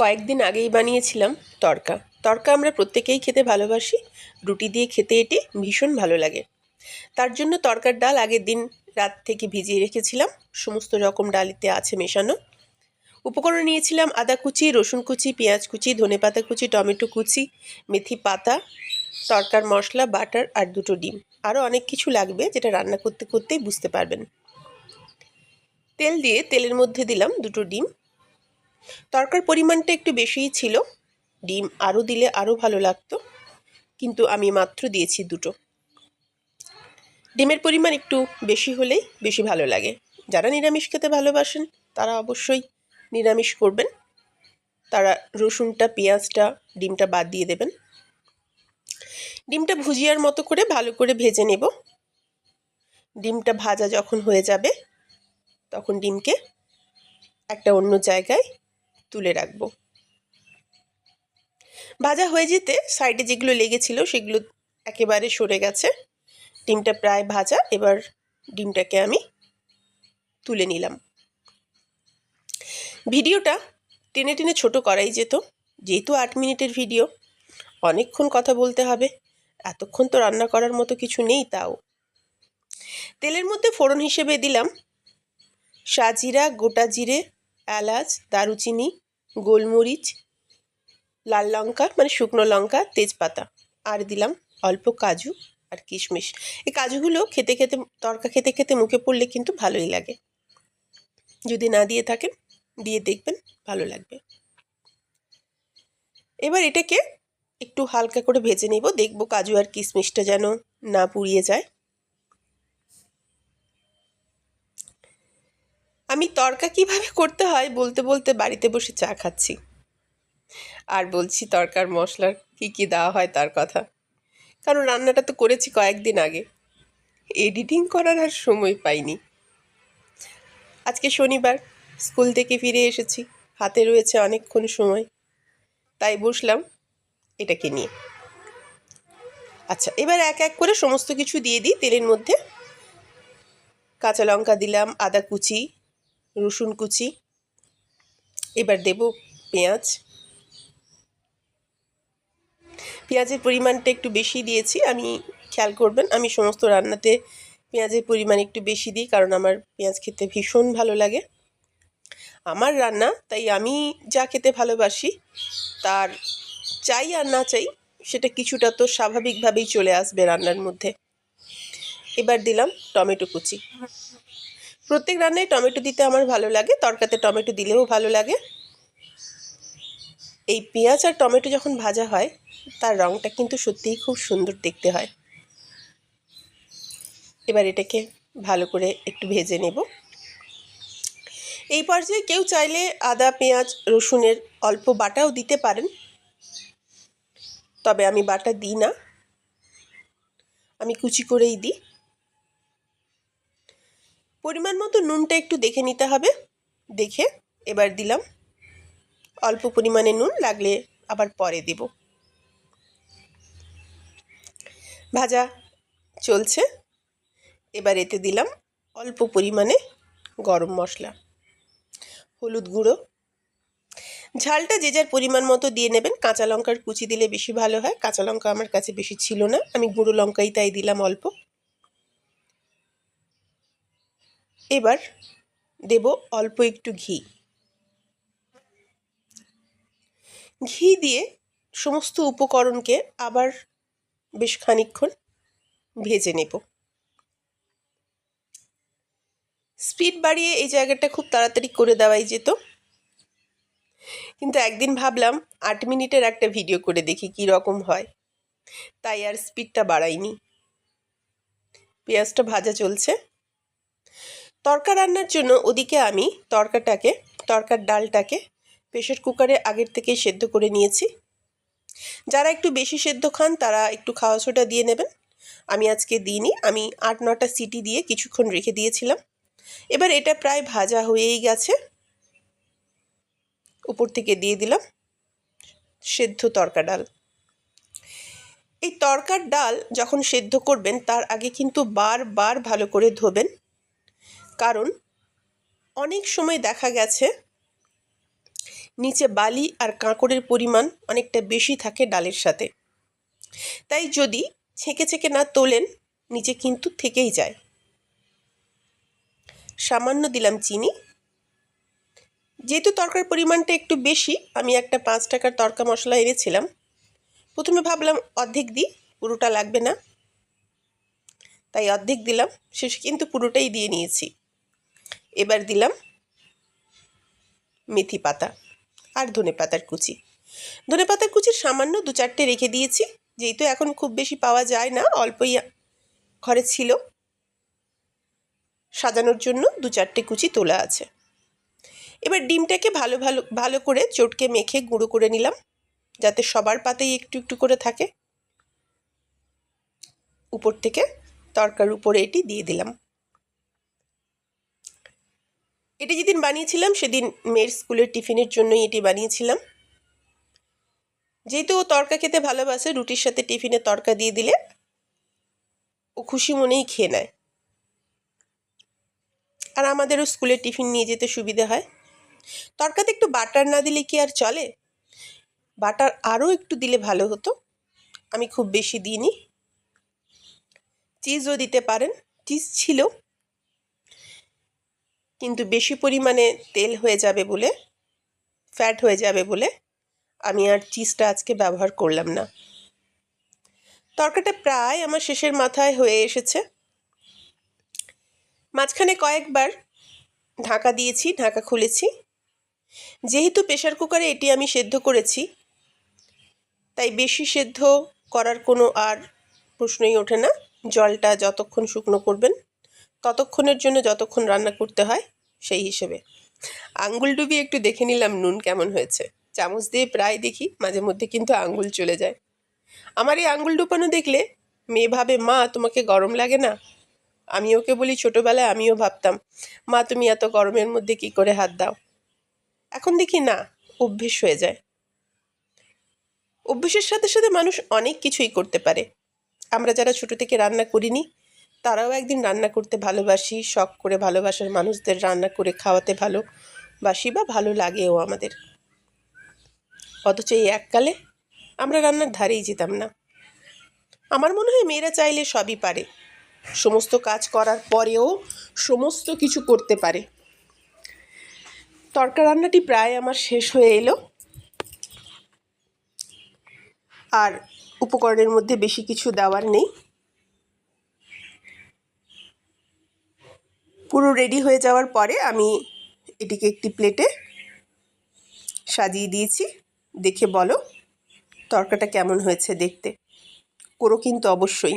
কয়েকদিন আগেই বানিয়েছিলাম তড়কা তড়কা আমরা প্রত্যেকেই খেতে ভালোবাসি। রুটি দিয়ে খেতে এটি ভীষণ ভালো লাগে। তার জন্য তরকার ডাল আগের দিন রাত থেকে ভিজিয়ে রেখেছিলাম। সমস্ত রকম ডালিতে আছে মেশানো। উপকরণ নিয়েছিলাম আদা কুচি, রসুন কুচি, পেঁয়াজ কুচি ধনেপাতা কুচি, টমেটো কুচি, মেথি পাতা, তরকার মশলা, বাটার আর দুটো ডিম। আরও অনেক কিছু লাগবে যেটা রান্না করতে করতেই বুঝতে পারবেন। তেল দিয়ে তেলের মধ্যে দিলাম দুটো ডিম। তরকার পরিমাণটা একটু বেশিই ছিল। ডিম আরও দিলে আরও ভালো লাগতো। কিন্তু আমি মাত্র দিয়েছি দুটো। ডিমের পরিমাণ একটু বেশি হলেই বেশি ভালো লাগে। যারা নিরামিষ খেতে ভালোবাসেন, তারা অবশ্যই নিরামিষ করবেন। তারা রসুনটা, পেঁয়াজটা, ডিমটা বাদ দিয়ে দেবেন। ডিমটা ভুজিয়ার মতো করে ভালো করে ভেজে নেব। ডিমটা ভাজা যখন হয়ে যাবে, তখন ডিমকে একটা অন্য জায়গায় তুলে রাখব। ভাজা হয়ে যেতে সাইডে যেগুলো লেগেছিল সেগুলো একেবারে সরে গেছে। ডিমটা প্রায় ভাজা, এবার ডিমটাকে আমি তুলে নিলাম। ভিডিওটা টেনে টেনে ছোট করাই যেত, যেহেতু আট মিনিটের ভিডিও, অনেকক্ষণ কথা বলতে হবে, এতক্ষণ তো রান্না করার মতো কিছু নেই তাও। তেলের মধ্যে ফোড়ন হিসেবে দিলাম, সাজিরা গোটা জিরে এলাচ, দারুচিনি, গোলমরিচ, লাল লঙ্কা মানে শুকনো লঙ্কা, তেজপাতা। আর দিলাম অল্প কাজু আর কিশমিশ। এই কাজুগুলো খেতে খেতে, তরকা খেতে খেতে মুখে পড়লে কিন্তু ভালোই লাগে। যদি না দিয়ে থাকেন, দিয়ে দেখবেন ভালো লাগবে। এবার এটাকে একটু হালকা করে ভেজে নেব। দেখব কাজু আর কিশমিশটা যেন না পুড়িয়ে যায়। আমি তরকা কীভাবে করতে হয় বলতে বলতে বাড়িতে বসে চা খাচ্ছি। আর বলছি, তরকার মশলার কি কি দেওয়া হয় তার কথা। কারণ রান্নাটা তো করেছি কয়েকদিন আগে। এডিটিং করার আর সময় পাইনি। আজকে শনিবার, স্কুল থেকে ফিরে এসেছি। হাতে রয়েছে অনেকক্ষণ সময়। তাই বসলাম এটাকে নিয়ে। আচ্ছা এবার এক এক করে সমস্ত কিছু দিয়ে দিই তেলের মধ্যে। কাঁচা লঙ্কা দিলাম, আদা কুচি রসুন কুচি। এবার দেব পেঁয়াজ। পেঁয়াজের পরিমাণটা একটু বেশি দিয়েছি, আমি খেয়াল করবেন, আমি সমস্ত রান্নাতে পেঁয়াজের পরিমাণ একটু বেশি দিই, কারণ আমার পেঁয়াজ খেতে ভীষণ ভালো লাগে। আমার রান্না, তাই আমি যা খেতে ভালোবাসি, তার চাই আর না চাই, সেটা কিছুটা তো স্বাভাবিকভাবেই চলে আসবে রান্নার মধ্যে। এবার দিলাম টমেটো কুচি। প্রত্যেক রান্নায় টমেটো দিতে আমার ভালো লাগে তরকাতে টমেটো দিলেও ভালো লাগে। এই পেঁয়াজ আর টমেটো যখন ভাজা হয়, তার রঙটা কিন্তু সত্যিই খুব সুন্দর দেখতে হয়। এবার এটাকে ভালো করে একটু ভেজে নেব। এই পর্যায়ে কেউ চাইলে আদা, পেঁয়াজ, রসুনের অল্প বাটাও দিতে পারেন। তবে আমি বাটা দিই না। আমি কুচি করেই দিই। পরিমাণ মতো নুনটা একটু দেখে নিতে হবে। দেখে এবার দিলাম। অল্প পরিমাণে নুন লাগলে আবার পরে দেব। ভাজা চলছে। এবার এতে দিলাম অল্প পরিমাণে গরম মশলা, হলুদ গুঁড়ো। ঝালটা যে যার পরিমাণ মতো দিয়ে নেবেন। কাঁচা লঙ্কার কুচি দিলে বেশি ভালো হয়। কাঁচা লঙ্কা আমার কাছে বেশি ছিল না। আমি গুঁড়ো লঙ্কাই তাই দিলাম অল্প। এবার দেব অল্প একটু ঘি। ঘি দিয়ে সমস্ত উপকরণকে আবার বেশ খানিক্ষণ ভেজে নেব। স্পিড বাড়িয়ে এই জায়গাটা খুব তাড়াতাড়ি করে দেওয়াই যেত। কিন্তু একদিন ভাবলাম আট মিনিটের একটা ভিডিও করে দেখি কী রকম হয়। তাই আর স্পিডটা বাড়াইনি। পেঁয়াজটা ভাজা চলছে। তরকা রান্নার জন্য ওদিকে আমি তরকাটাকে, তরকার ডালটাকে প্রেশার কুকারে আগের থেকেই সেদ্ধ করে নিয়েছি। যারা একটু বেশি সেদ্ধ খান, তারা একটু খাওয়া সোটা দিয়ে নেবেন। আমি আজকে দিইনি, আমি আট নটা সিটি দিয়ে কিছুক্ষণ রেখে দিয়েছিলাম। এবার এটা প্রায় ভাজা হয়েই গেছে। উপর থেকে দিয়ে দিলাম সেদ্ধ তরকা ডাল। এই তরকার ডাল যখন সেদ্ধ করবেন, তার আগে কিন্তু বারবার ভালো করে ধোবেন। কারণ অনেক সময় দেখা গেছে নিচে বালি আর কাঁকড়ের পরিমাণ অনেকটা বেশি থাকে ডালের সাথে। তাই যদি ছেঁকে ছেঁকে না তোলেন, নিচে কিন্তু থেকেই যায়। সামান্য দিলাম চিনি। যেহেতু তরকার পরিমাণটা একটু বেশি, আমি একটা পাঁচ টাকার তরকা মশলা এনেছিলাম। প্রথমে ভাবলাম অর্ধেক দিই, পুরোটা লাগবে না। তাই অর্ধেক দিলাম, শেষে কিন্তু পুরোটাই দিয়ে নিয়েছি। এবার দিলাম মেথি পাতা আর ধনে পাতার কুচি। ধনে পাতার কুচির সামান্য দু চারটে রেখে দিয়েছি, যেহেতু এখন খুব বেশি পাওয়া যায় না, অল্পই ঘরে ছিল। সাজানোর জন্য দু চারটে কুচি তোলা আছে। এবার ডিমটাকে ভালো ভালো ভালো করে চটকে মেখে গুঁড়ো করে নিলাম, যাতে সবার পাতেই একটু একটু করে থাকে। উপর থেকে তরকার উপরে এটি দিয়ে দিলাম। এটি যেদিন বানিয়েছিলাম, সেদিন মেয়ের স্কুলের টিফিনের জন্যই এটি বানিয়েছিলাম। যেহেতু ও তরকা খেতে ভালোবাসে, রুটির সাথে টিফিনে তরকা দিয়ে দিলে ও খুশি মনেই খেয়ে নেয়। আর আমাদেরও স্কুলে টিফিন নিয়ে যেতে সুবিধে হয়। তরকাতে একটু বাটার না দিলে কি আর চলে? বাটার আরও একটু দিলে ভালো হতো। আমি খুব বেশি দিইনি। চিজও দিতে পারেন। চিজ ছিল। কিন্তু বেশি পরিমাণে তেল হয়ে যাবে বলে ফ্যাট হয়ে যাবে বলে আমি আর চিজটা আজকে ব্যবহার করলাম না। তরকাটা প্রায় আমার শেষের মাথায় হয়ে এসেছে। মাঝখানে কয়েকবার ঢাকা দিয়েছি, ঢাকা খুলেছি। যেহেতু প্রেশার কুকারে এটি আমি সেদ্ধ করেছি, তাই বেশি সেদ্ধ করার কোনো আর প্রশ্নই ওঠে না। জলটা যতক্ষণ শুকনো করবেন ততক্ষণের জন্য যতক্ষণ রান্না করতে হয়, সেই হিসেবে। আঙ্গুল ডুবি একটু দেখে নিলাম নুন কেমন হয়েছে। চামচ দিয়ে প্রায় দেখি, মাঝে মধ্যে কিন্তু আঙ্গুল চলে যায়। আমার এই আঙ্গুল ডুবানো দেখলে মেয়ে ভাবে, মা, তোমাকে গরম লাগে না? আমি ওকে বলি, ছোটোবেলায় আমিও ভাবতাম, মা, তুমি এত গরমের মধ্যে কি করে হাত দাও? এখন দেখি না, অভ্যেস হয়ে যায়। অভ্যেসের সাথে সাথে মানুষ অনেক কিছুই করতে পারে। আমরা যারা ছোট থেকে রান্না করিনি তারাও একদিন রান্না করতে ভালোবাসি, শখ করে ভালোবাসার মানুষদের রান্না করে খাওয়াতে ভালোবাসি বা ভালো লাগেও আমাদের। অথচ এই এককালে আমরা রান্নার ধারেই যেতাম না। আমার মনে হয় মেয়েরা চাইলে সবই পারে। সমস্ত কাজ করার পরেও সমস্ত কিছু করতে পারে। তরকা রান্নাটি প্রায় আমার শেষ হয়ে এলো। আর উপকরণের মধ্যে বেশি কিছু দেওয়ার নেই। পুরো রেডি হয়ে যাওয়ার পরে আমি এটিকে একটি প্লেটে সাজিয়ে দিয়েছি। দেখে বলো, তরকাটা কেমন হয়েছে দেখতে। করো কিন্তু অবশ্যই।